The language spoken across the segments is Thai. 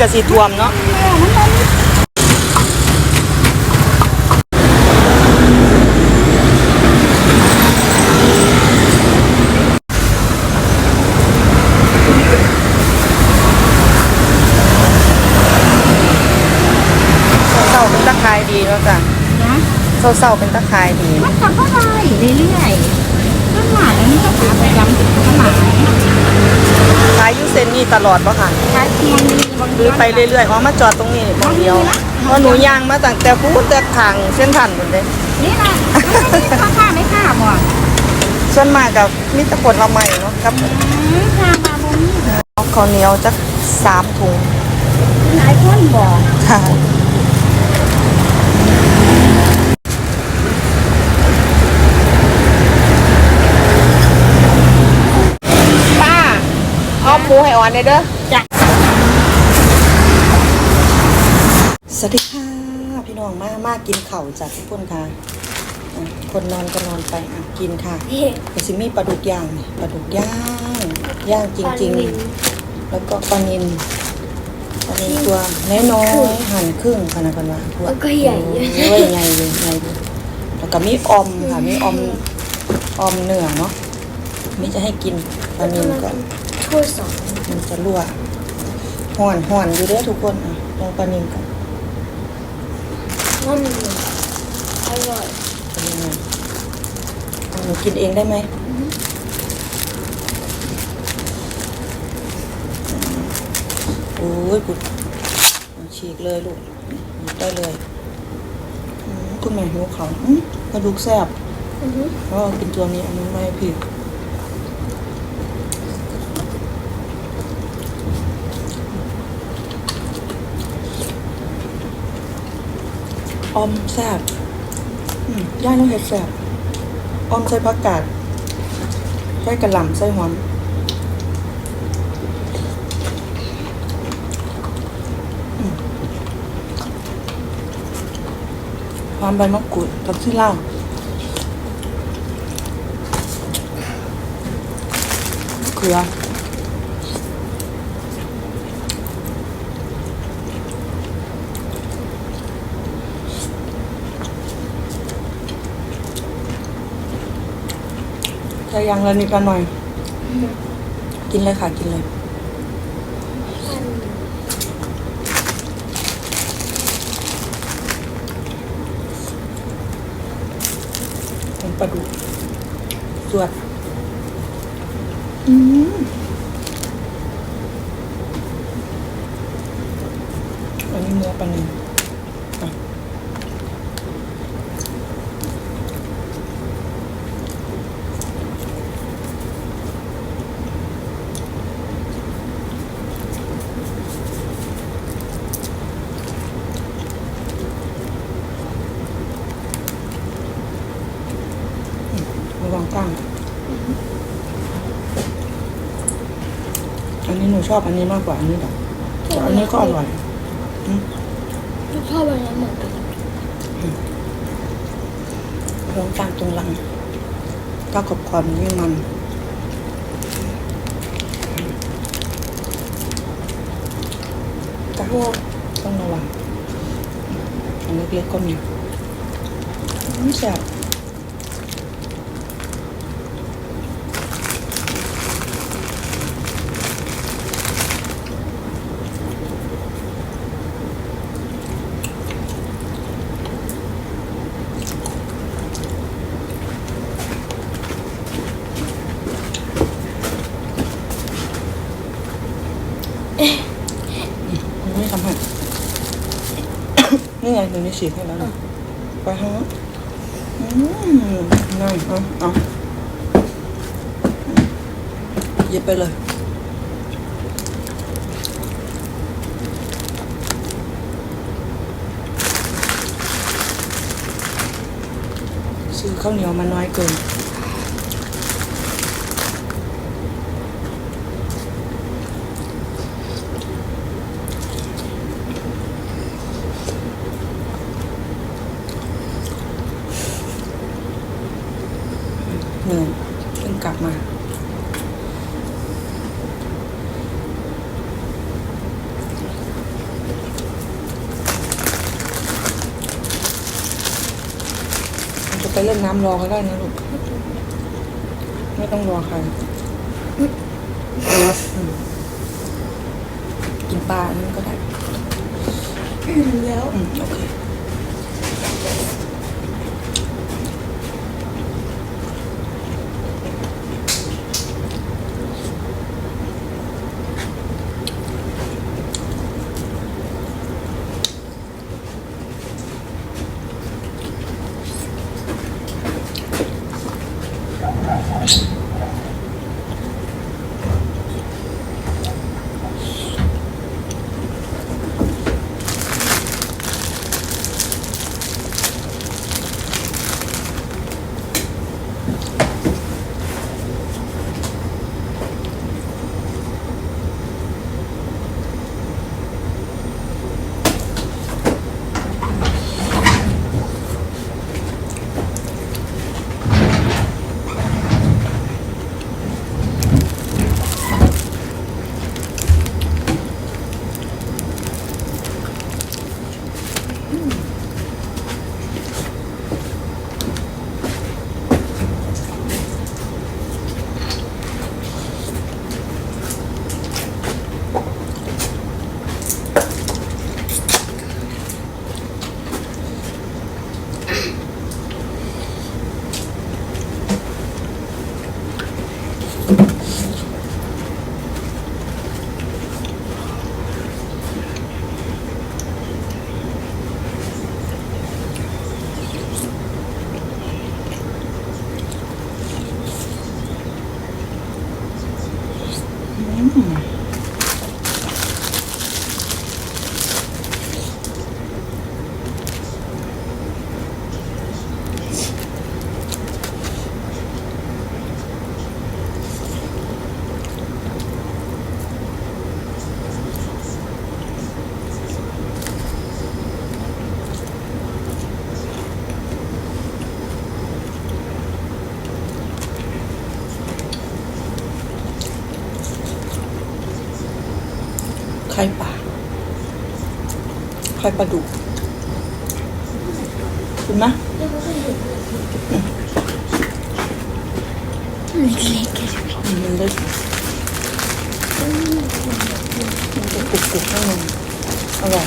กับสีท่วมเนาะเศร้าๆเป็นตะคายดีเนาะจ้ะนะเศร้าๆเป็นตะคายดีมันก็เข้าไปเรื่อยๆต้นหมากอันนี้ก็ขาประจำต้นหมากขายอยูเซนนี่ตลอดปะค่ะ ขายเพียงนี้บาง หรือไปเรื่อยๆอ๋อมาจอดตรงนี้ตรงเดียวเพราะหนูย่างมาตั้งแต่พูดแต่ทางเส้นทันหมดเลยนี่นะข้าวข้าไม่ข้าบ่ส่วนมากกับมิตรผลเอาใหม่เนาะกับข้ามาบ่มีเอาข้าวเหนียวจักสามถุงหลายคนบอกค่ะป้าเอาหมูให้อ่อนเลยเด้อจ้ะ สวัสดีค่ะ พี่น้องมามากินเข่าวจากทุกคนค่ะอะ คนนอนก็นอนไปอะกินค่ะเดี๋ยวสิมีปลาดุกย่างนี่ปลาดุกย่างย่างจริง ๆ แล้วก็ปลานินปลานินตัวน้อยๆหั่นครึ่งขนาดกันว่าทั่วแล้วก็ใหญ่โอ้ยใหญ่เลยใหญ่เลยแล้วก็มีออมค่ะมีออมออมเนื้อเนาะมีจะให้กินปลานินก่อนถ้วยสองมันจะรั่วห่อนห่อนอยู่เด้อทุกคนอะลองปลานินก่อน นั่นอร่อยเป็นยังไงเอาหนูกินเองได้ไหมโอ้ยกูฉีกเลยลูกหยิบได้เลยอืมคุณแม่หิวเขาวอืมกระดูกแซ่บอือฮึเพราะว่ากินตัวนี้อันนี้ไม่ผิด ออมแซ่บย่างน้องเห็ดแซ่บออมใส่ผักกาดใส่กระหล่ำใส่หอมหอมใบมะกรูดกับที่ล่างเกลือ จะยังเลยนิดละหน่อย กินเลยค่ะ กินเลยเป็นปลาดุกสวดอืมอันนี้เนื้อปลาหนึ่งอะอืมระวังก้าง อันนี้หนูชอบอันนี้มากกว่าอันนี้แบบแต่อันนี้ก็อร่อยชอบอะไรเหมือนกันลองตามตรงหลังถ้ากรอบความนยิ่งมันกระโหกต้องระวังอันเล็กๆก็มีอืมแซ่บ ไม่ทำให้นี่ไงหนูนี่ฉีกให้แล้วนะไปฮะอืมง่ายเอาเอาหยิบไปเลยซื้อข้าวเหนียวมาน้อยเกิน เนินเพิ่งกลับมาจะไปเล่นน้ำรอก็ได้นะลูก ไม่ต้องรอใครกินปลานนั้นก็ได้แล้วโอเค ไข่ปลาไข่ปลาดุกคุณไหมเล็กๆกันอืมมันเล็กมันจะกรุบกรุบข้างในอร่อย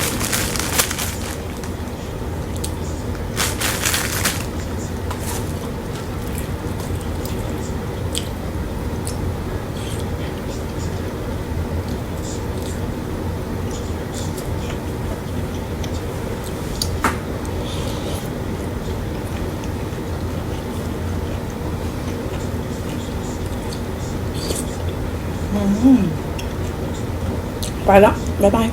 ไปแล้ว บ๊ายบาย